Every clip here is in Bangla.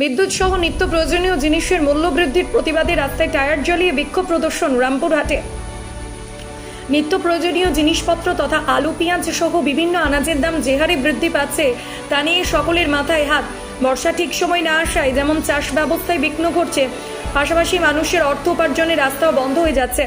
বিদ্যুৎ সহ নিত্য প্রয়োজনীয় জিনিসের মূল্য বৃদ্ধির প্রতিবাদে রাস্তায় টায়ার জ্বালিয়ে বিক্ষোভ প্রদর্শন রামপুরহাটে। নিত্য প্রয়োজনীয় জিনিসপত্র তথা আলু, পেঁয়াজ সহ বিভিন্ন আনাজের দাম যে হারে বৃদ্ধি পাচ্ছে, তা নিয়ে সকলের মাথায় হাত। বর্ষা ঠিক সময় না আসায় যেমন চাষ ব্যবস্থায় বিঘ্ন ঘটছে, পাশাপাশি মানুষের অর্থ উপার্জনের রাস্তাও বন্ধ হয়ে যাচ্ছে।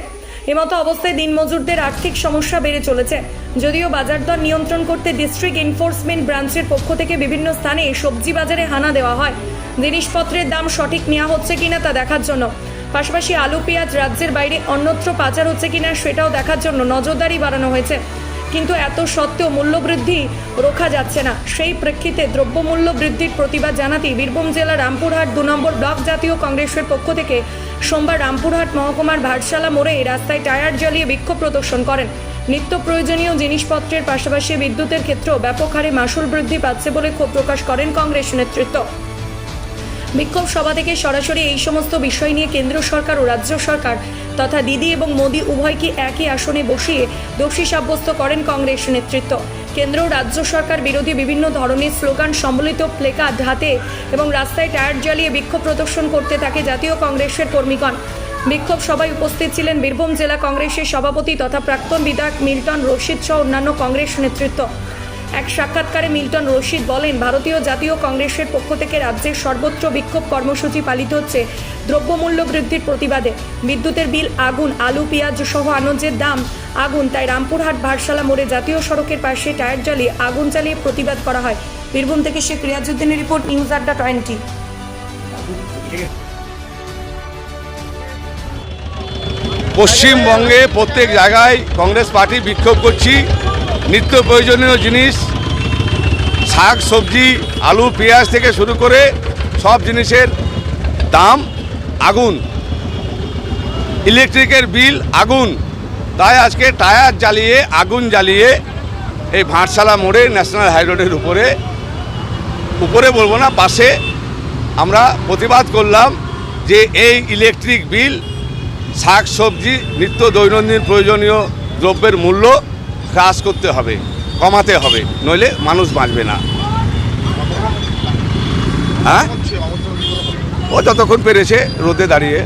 এমতো অবস্থায় দিনমজুরদের আর্থিক সমস্যা বেড়ে চলেছে। যদিও বাজার দর নিয়ন্ত্রণ করতে ডিস্ট্রিক্ট এনফোর্সমেন্ট ব্রাঞ্চের পক্ষ থেকে বিভিন্ন স্থানে সবজি বাজারে হানা দেওয়া হয়। জিনিসপত্রের দাম সঠিক নেওয়া হচ্ছে কিনা তা দেখার জন্য। পাশাপাশি আলু, পেঁয়াজ রাজ্যের বাইরে অন্যত্র পাচার হচ্ছে কিনা সেটাও দেখার জন্য নজরদারি বাড়ানো হয়েছে। কিন্তু এত সত্ত্বেও মূল্যবৃদ্ধি রোখা যাচ্ছে না। সেই প্রেক্ষিতে দ্রব্যমূল্য বৃদ্ধির প্রতিবাদ জানাতেই বীরভূম জেলার রামপুরহাট দু নম্বর ব্লক জাতীয় কংগ্রেসের পক্ষ থেকে সোমবার রামপুরহাট মহকুমার ভাটশালা মোড়ে রাস্তায় টায়ার জ্বালিয়ে বিক্ষোভ প্রদর্শন করেন। নিত্য প্রয়োজনীয় জিনিসপত্রের পাশাপাশি বিদ্যুতের ক্ষেত্রেও ব্যাপক হারে মাসুল বৃদ্ধি পাচ্ছে বলে ক্ষোভ প্রকাশ করেন কংগ্রেস নেতৃত্ব। বিক্ষোভ সভা থেকে সরাসরি এই সমস্ত বিষয় নিয়ে কেন্দ্র সরকার ও রাজ্য সরকার তথা দিদি এবং মোদী উভয়কে একই আসনে বসিয়ে দোষী সাব্যস্ত করেন কংগ্রেস নেতৃত্ব। কেন্দ্র রাজ্য সরকার বিরোধী বিভিন্ন ধরনের স্লোগান, সম্বলিত প্লেকার্ড হাতে এবং রাস্তায় টায়ার জ্বালিয়ে বিক্ষোভ প্রদর্শন করতে থাকে জাতীয় কংগ্রেসের কর্মীগণ। বিক্ষোভ সভায় উপস্থিত ছিলেন বীরভূম জেলা কংগ্রেসের সভাপতি তথা প্রাক্তন বিধায়ক মিল্টন রশিদ সহ অন্যান্য কংগ্রেস নেতৃত্ব। এক সাক্ষাৎকারে মিল্টন রশিদ বলেন, ভারতীয় জাতীয় কংগ্রেসের পক্ষ থেকে রাজ্যের সর্বত্র বিক্ষোভ কর্মসূচি পালিত হচ্ছে দ্রব্যমূল্য বৃদ্ধির প্রতিবাদে। বিদ্যুতের বিল, আগুন, আলু, পেঁয়াজ সহ আনন্দের দাম আগুন। তাই রামপুরহাট ভারসালা মোড়ে জাতীয় সড়কের পাশে টায়ার জ্বালিয়ে আগুন জ্বালিয়ে প্রতিবাদ করা হয়। বীরভূম থেকে শেখ রিয়াজুদ্দিনের রিপোর্ট, নিউজ আড্ডা টোয়েন্টি। পশ্চিমবঙ্গে প্রত্যেক জায়গায় কংগ্রেস পার্টি বিক্ষোভ করছি। নিত্য প্রয়োজনীয় জিনিস, শাক, সবজি, আলু, পেঁয়াজ থেকে শুরু করে সব জিনিসের দাম আগুন। ইলেকট্রিকের বিল আগুন। তাই আজকে টায়ার জ্বালিয়ে, আগুন জ্বালিয়ে এই ভাটশালা মোড়ে ন্যাশনাল হাইরোডের উপরে উপরে বলব না, পাশে আমরা প্রতিবাদ করলাম যে এই ইলেকট্রিক বিল, শাক, সবজি, নিত্য দৈনন্দিন প্রয়োজনীয় দ্রব্যের মূল্য হ্রাস করতে হবে, কমাতে হবে, নইলে মানুষ বাঁচবে না। হ্যাঁ? ও যতক্ষণ পেরেছে রোদে দাঁড়িয়ে